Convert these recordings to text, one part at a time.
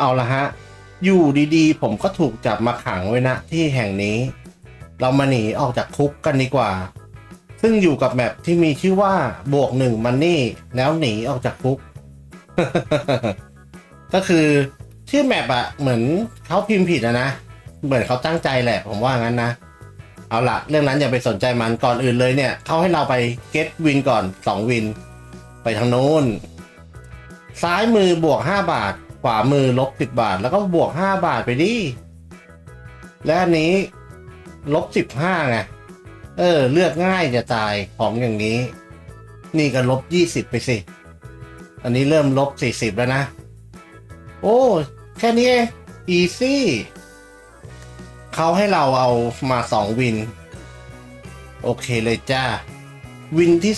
เอาละฮะ อยู่ดีๆ ผมก็ถูกจับมาขังไว้นะที่แห่งนี้ เรามาหนีออกจากคุกกันดีกว่า ซึ่งอยู่กับแมปที่มีชื่อว่าบวกหนึ่งมันนี่แล้วหนีออกจากคุก ก็คือชื่อแมปอะเหมือนเขาพิมพ์ผิดอะนะ เหมือนเขาตั้งใจแหละผมว่างั้นนะ เอาละเรื่องนั้นอย่าไปสนใจมันก่อนอื่นเลยเนี่ย เขาให้เราไปเก็ตวินก่อนสองวิน ไปทางโน้นซ้ายมือบวก 5 บาท ขวามือลบ10บาท แล้วก็บวก5บาทไปดิ และอันนี้ลบ15ไง เออ เลือกง่ายจะตายของอย่างนี้ นี่ก็ลบ20ไปสิ อันนี้เริ่มลบ40แล้วนะ โอ้ แค่นี้เอง easy เขาให้เราเอามา2วิน โอเคเลยจ้า วินที่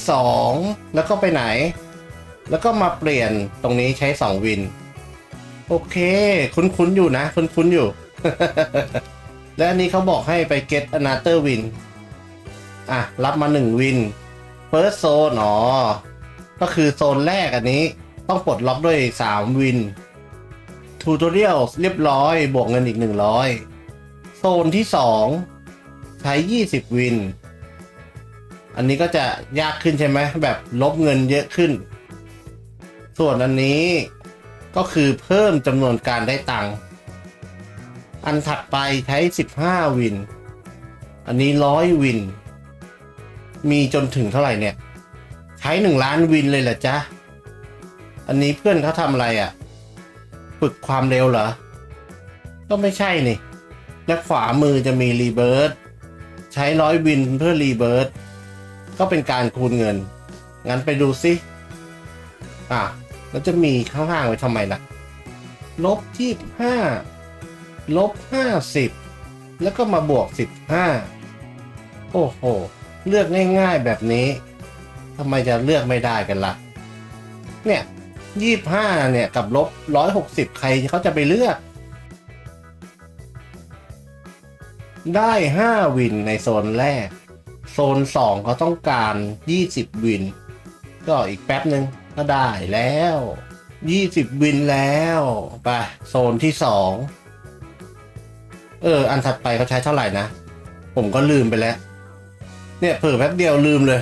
2แล้วก็ไปไหน แล้วก็มาเปลี่ยนตรงนี้ใช้2วิน โอเค คุ้นๆอยู่นะ คุ้นๆอยู่ และอันนี้เขาบอกให้ไป get another win อะ รับมา1วิน first zone อ๋อ ก็คือโซนแรกอันนี้ต้องปลดล็อกด้วย 3 วิน tutorial เรียบร้อย บวกเงินอีก 100 โซนที่ 2 ใช้ 20 วิน อันนี้ก็จะยากขึ้นใช่ไหม แบบลบเงินเยอะขึ้น ส่วนอันนี้ ก็คือเพิ่มจำนวนการได้ตังค์อันถัดไปใช้ 15 วิน อันนี้ร้อยวิน มีจนถึงเท่าไหร่เนี่ย ใช้ 1 ล้านวินเลยเหรอจ๊ะ อันนี้เพื่อนเขาทำอะไรอะ่ะ ฝึกความเร็วเหรอ ก็ไม่ใช่นี่ และขวามือจะมีรีเบิร์ตใช้ร้อยวินเพื่อรีเบิร์ตก็เป็นการคูณเงิน งั้นไปดูซิอะ แล้วจะมีข้างล่างไว้ทำไมล่ะลบที่ห้าลบห้าสิบแล้วก็มาบวกสิบห้าโอ้โห เลือกง่ายๆแบบนี้ทำไมจะเลือกไม่ได้กันล่ะ เนี่ยยี่ห้าเนี่ยกับลบร้อยหกสิบใครเขาจะไปเลือก ได้5วินในโซนแรก โซน2เขาต้องการ20วิน ก็อีกแป๊บหนึ่ง ก็ได้แล้ว 20 วินแล้วไปโซนที่ 2 เออ อันถัดไปเขาใช้เท่าไหร่นะ ผมก็ลืมไปแล้ว เนี่ยเผื่อแป๊บเดียวลืมเลย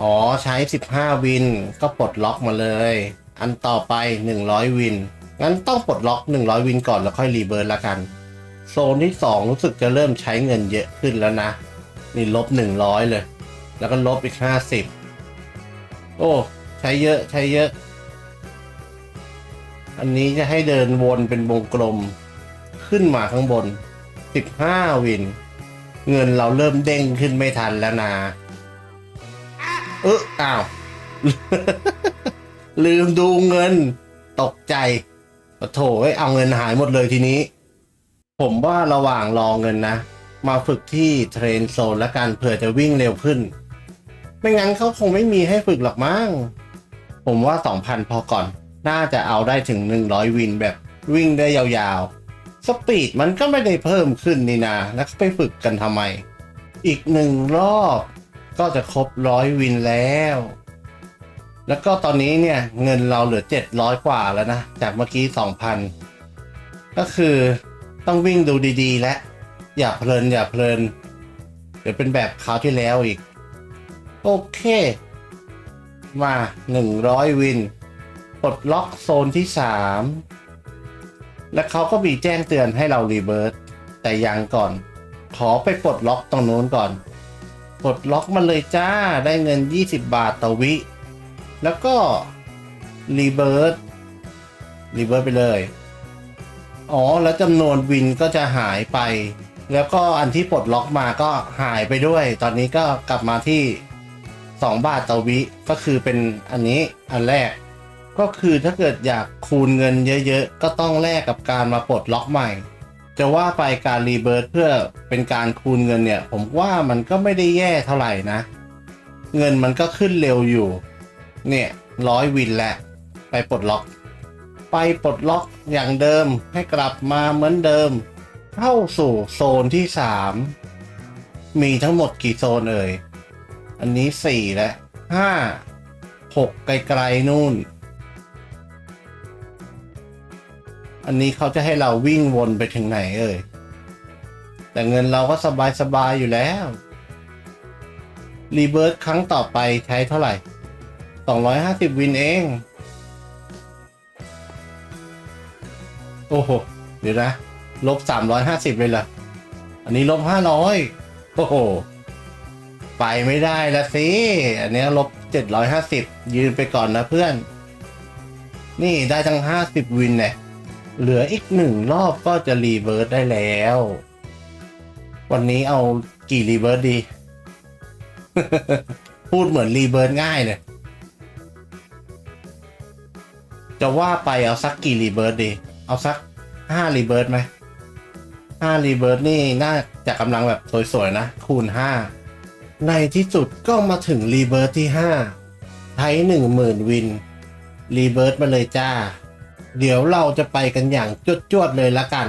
อ๋อใช้ 15 วินก็ปลดล็อกมาเลย อันต่อไป 100 วิน งั้นต้องปลดล็อก 100 วินก่อนแล้วค่อยรีเบิร์นละกัน โซนที่ 2 รู้สึกจะเริ่มใช้เงินเยอะขึ้นแล้วนะ นี่ลบ 100 เลย แล้วก็ลบอีก 50 โอ้ ใช้เยอะใช้เยอะ อันนี้จะให้เดินวนเป็นวงกลม ขึ้นมาข้างบน 15 วิน เงินเราเริ่มเด้งขึ้นไม่ทันแล้วนะเอออ้าว ลืมดูเงิน ตกใจโอ้โถเอ้เอาเงินหายหมดเลยทีนี้ ผมว่าระหว่างรอเงินนะ มาฝึกที่เทรนโซนและกันเผื่อจะวิ่งเร็วขึ้น ไม่งั้นเขาคงไม่มีให้ฝึกหรอกมั้ง ผมว่า 2,000 พอก่อน น่าจะเอาได้ถึง 100 วินแบบวิ่งได้ยาวๆ สปีดมันก็ไม่ได้เพิ่มขึ้นนี่นา แล้วไปฝึกกันทำไม อีกหนึ่งรอบก็จะครบร้อยวินแล้ว แล้วก็ตอนนี้เนี่ยเงินเราเหลือ 700 กว่าแล้วนะ จากเมื่อกี้ 2,000 ก็คือต้องวิ่งดูดีๆ และ อย่าเพลินอย่าเพลิน เดี๋ยวเป็นแบบคราวที่แล้วอีก โอเค มา 100 วินปลดล็อกโซนที่ 3 และเขาก็มีแจ้งเตือนให้เรารีเบิร์ตแต่ยังก่อน ขอไปปลดล็อกตรงนู้นก่อน ปลดล็อกมาเลยจ้าได้เงิน 20 บาทต่อวิ แล้วก็รีเบิร์ตรีเบิร์ตไปเลย อ๋อ แล้วจำนวนวินก็จะหายไป แล้วก็อันที่ปลดล็อกมาก็หายไปด้วย ตอนนี้ก็กลับมาที่ 2 บาทต่อวิก็คือเป็นอันนี้อันแรก ก็คือถ้าเกิดอยากคูณเงินเยอะๆ ก็ต้องแลกกับการมาปลดล็อกใหม่ จะว่าไปการรีเบิร์ตเพื่อเป็นการคูณเงินเนี่ย ผมว่ามันก็ไม่ได้แย่เท่าไหร่นะ เงินมันก็ขึ้นเร็วอยู่ เนี่ยร้อยวินแหละ ไปปลดล็อก ไปปลดล็อกอย่างเดิมให้กลับมาเหมือนเดิม เข้าสู่โซนที่ 3 มีทั้งหมดกี่โซนเอ่ย อันนี้4และ5 6ไกลๆนู่น อันนี้เขาจะให้เราวิ่งวนไปถึงไหนเอ่ย แต่เงินเราก็สบายๆอยู่แล้ว รีเบิร์ตครั้งต่อไปใช้เท่าไหร่ 250 วินเอง โอ้โห เดี๋ยวนะ ลบ 350 เลยเหรอ อันนี้ลบ 500 โอ้โห ไปไม่ได้ละสิ อันนี้ลบ750ยืนไปก่อนนะเพื่อน นี่ได้ทั้ง50วินเนี่ยเหลืออีกหนึ่งรอบก็จะรีเวิร์สได้แล้ว วันนี้เอากี่รีเวิร์สดี พูดเหมือนรีเวิร์สง่ายเลยจะว่าไปเอาสักกี่รีเวิร์สดี เอาสักห้ารีเวิร์สไหมห้ารีเวิร์สนี่น่าจะกำลังแบบสวยๆนะ คูณห้า ในที่สุดก็มาถึงรีเวิร์สที่ห้าใช้หนึ่งหมื่นวิน รีเวิร์สมาเลยจ้า เดี๋ยวเราจะไปกันอย่างจวดๆเลยละกัน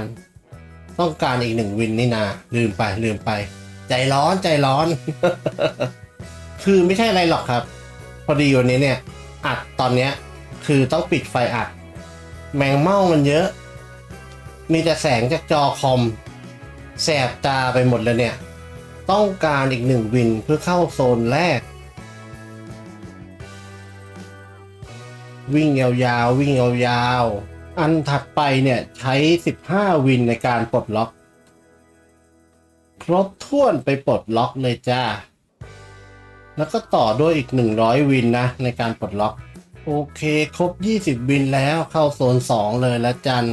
ต้องการอีกหนึ่งวินนี่นา ลืมไปลืมไป ใจร้อนใจร้อน คือไม่ใช่อะไรหรอกครับ พอดีวันนี้เนี่ย อัดตอนเนี้ย คือต้องปิดไฟอัด แมงเม่ามันเยอะ มีแต่แสงจากจอคอม แสบตาไปหมดเลยเนี่ย ต้องการอีกหนึ่งวินเพื่อเข้าโซนแรก วิ่งยาวๆ วิ่งยาวๆ อันถัดไปเนี่ยใช้ 15 วินในการปลดล็อก ครบถ้วนไปปลดล็อกเลยจ้า แล้วก็ต่อด้วยอีก 100 วินนะ ในการปลดล็อก โอเคครบ 20 วินแล้วเข้าโซน 2 เลยละจัน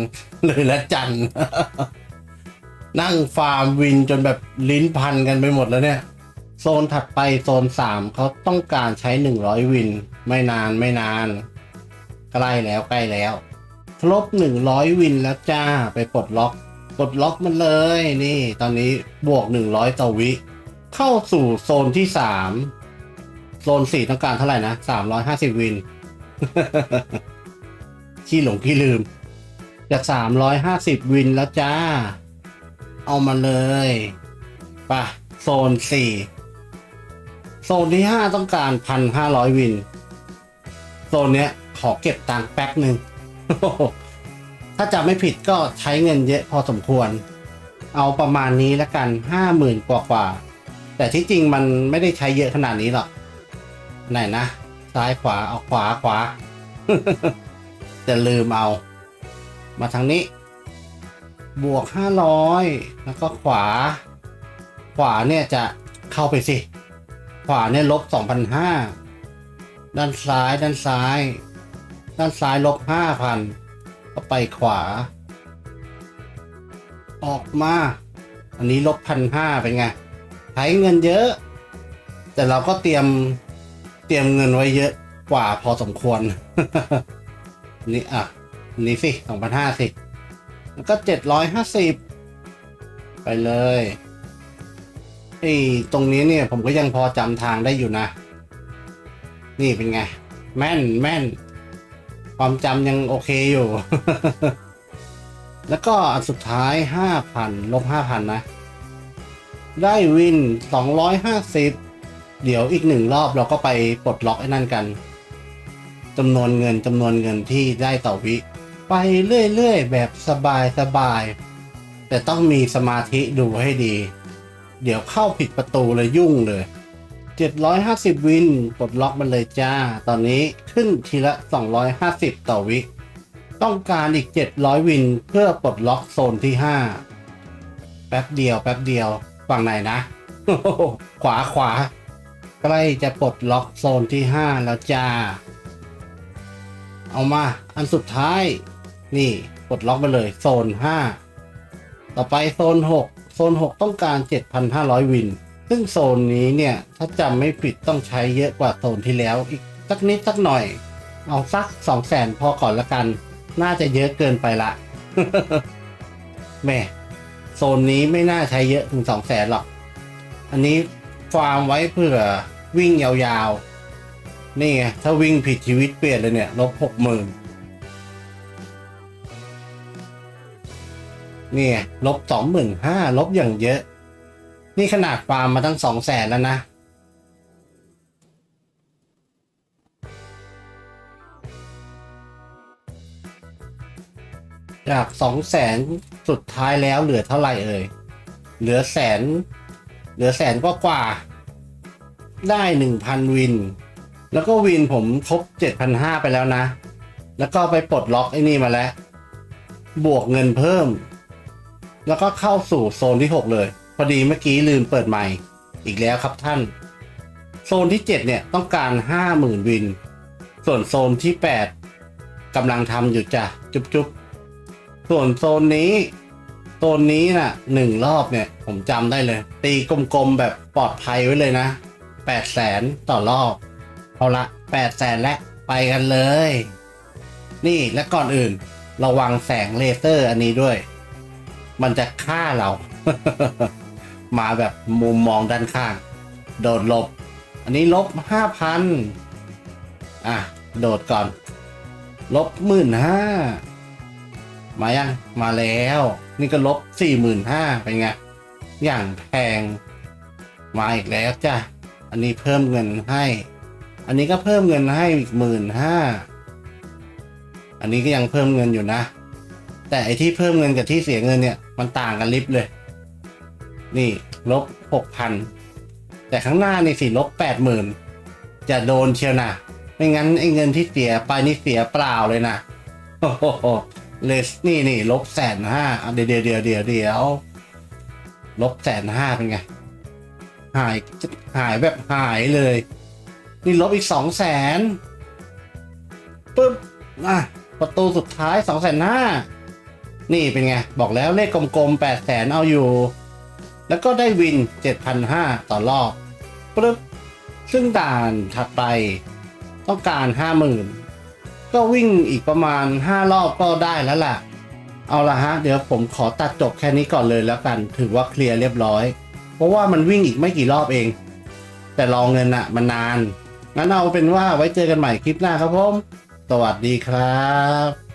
เลยละจัน นั่งฟาร์มวินจนแบบลิ้นพันกันไปหมดแล้วเนี่ย โซนถัดไปโซน 3 เขาต้องการใช้ 100 วิน ไม่นานไม่นาน ใกล้แล้วใกล้แล้ว ครบ 100 วินแล้วจ้าไปปลดล็อกปลดล็อกมันเลยนี่ ตอนนี้บวก 100ต่อวิ เข้าสู่โซนที่ 3 โซน 4 ต้องการเท่าไหร่นะ 350 วินขี้หลงขี้ลืม จาก 350 วินแล้วจ้า เอามาเลยป่ะโซน4โซนที่5ต้องการ1,500วิน โซนเนี้ยขอเก็บตังค์แป๊บหนึ่ง ถ้าจำไม่ผิดก็ใช้เงินเยอะพอสมควร เอาประมาณนี้แล้วกันห้าหมื่นกว่ากว่า แต่ที่จริงมันไม่ได้ใช้เยอะขนาดนี้หรอก ไหนนะ ซ้ายขวาเอาขวาขวาจะลืมเอา มาทางนี้ บวกห้าร้อยแล้วก็ขวา ขวาเนี่ยจะเข้าไปสิ ขวาเนี่ยลบสองพันห้าด้านซ้ายด้านซ้าย ด้านซ้ายลบห้าพันก็ไปขวา ออกมา อันนี้ลบพันห้าเป็นไงใช้เงินเยอะ แต่เราก็เตรียมเตรียมเงินไว้เยอะกว่าพอสมควร นี่อะอันนี้สิสองพันห้าสิ แล้วก็เจ็ดร้อยห้าสิบไปเลยไอ้ตรงนี้เนี่ยผมก็ยังพอจำทางได้อยู่นะ นี่เป็นไง แม่นแม่น ความจำยังโอเคอยู่ แล้วก็อันสุดท้ายห้าพันลบห้าพันนะ ได้วินสองร้อยห้าสิบเดี๋ยวอีกหนึ่งรอบเราก็ไปปลดล็อกไอ้นั่นกันจำนวนเงินจำนวนเงินที่ได้ต่อวิ ไปเรื่อยๆ แบบสบายสบายๆแต่ต้องมีสมาธิดูให้ดี เดี๋ยวเข้าผิดประตูเลยยุ่งเลย 750 วินปลดล็อกมันเลยจ้า ตอนนี้ขึ้นทีละ 250 ต่อวิต้องการอีก 700 วินเพื่อปลดล็อกโซนที่ 5 แป๊บเดียวแป๊บเดียวฝั่งไหนนะ ขวาขวา ใกล้จะปลดล็อกโซนที่ 5 แล้วจ้า เอามา อันสุดท้าย นี่ปลดล็อกมาเลยโซน 5 ต่อไปโซน 6 โซน 6 ต้องการ 7,500 วิน ซึ่งโซนนี้เนี่ย ถ้าจำไม่ผิดต้องใช้เยอะกว่าโซนที่แล้ว อีกสักนิดสักหน่อย เอาสัก 2 0 0 0 0 0 พอก่อนละกัน น่าจะเยอะเกินไปละแม่โซนนี้ไม่น่าใช้เยอะถึง 2 0 0 0 0 0หรอก อันนี้ฟาร์มไว้เพื่อวิ่งยาวๆ นี่ไงถ้าวิ่งผิดชีวิตเปลี่ยนเลยเนี่ยลบหกหมื่น นี่ลบสองหมื่นห้าลบอย่างเยอะ นี่ขนาดฟาร์มมาตั้งสองแสนแล้วนะ จากสองแสนสุดท้ายแล้วเหลือเท่าไหร่เอ่ย เหลือแสน เหลือแสนก็กว่า ได้หนึ่งพันวิน แล้วก็วินผมครบเจ็ดพันห้าไปแล้วนะ แล้วก็ไปปลดล็อกไอ้นี่มาแล้ว บวกเงินเพิ่ม แล้วก็เข้าสู่โซนที่ 6 เลย พอดีเมื่อกี้ลืมเปิดใหม่อีกแล้วครับท่าน โซนที่ 7 เนี่ย ต้องการ 50,000 วิน ส่วนโซนที่ 8กำลังทำอยู่จ้ะ จุ๊บจุ๊บส่วนโซนนี้ โซนนี้น่ะหนึ่งรอบเนี่ย ผมจำได้เลย ตีกลมๆแบบปลอดภัยไว้เลยนะ8 0 0แสนต่อรอบ เอาละ8 0 0แสนแล้วไปกันเลย นี่และก่อนอื่น ระวังแสงเลเซอร์อันนี้ด้วย มันจะฆ่าเรา มาแบบมุมมองด้านข้าง โดดลบ อันนี้ลบห้าพันอะ โดดก่อน ลบหมื่นห้ามายังมาแล้ว นี่ก็ลบสี่หมื่นห้าเป็นไง อย่างแพง มาอีกแล้วจ้ะ อันนี้เพิ่มเงินให้ อันนี้ก็เพิ่มเงินให้อีกหมื่นห้าอันนี้ก็ยังเพิ่มเงินอยู่นะ แต่ไอที่เพิ่มเงินกับที่เสียเงินเนี่ย มันต่างกันลิบเลย นี่ลบหกพันแต่ข้างหน้านี่สิลบแปดหมื่นจะโดนเชียวนะไม่งั้นไอ้เงินที่เสียไปนี่เสียเปล่าเลยนะโอ้โหเลสนี่นี่ลบแสนห้าเดี๋ยวเดี๋ยวเดี๋ยวเดี๋ยวเดี๋ยวลบแสนห้าเป็นไง หายหายแบบหายเลย นี่ลบอีกสองแสนปึ๊บอะประตูสุดท้ายสองแสนห้า นี่เป็นไง บอกแล้วเลขกลมๆแปดแสนเอาอยู่ แล้วก็ได้วินเจ็ดพันห้าต่อรอบปึ๊บซึ่งด่านถัดไปต้องการห้าหมื่นก็วิ่งอีกประมาณห้ารอบก็ได้แล้วล่ะ เอาละฮะ เดี๋ยวผมขอตัดจบแค่นี้ก่อนเลยแล้วกัน ถือว่าเคลียร์เรียบร้อย เพราะว่ามันวิ่งอีกไม่กี่รอบเอง แต่รองเงินอะมันนาน งั้นเอาเป็นว่าไว้เจอกันใหม่คลิปหน้าครับผม สวัสดีครับ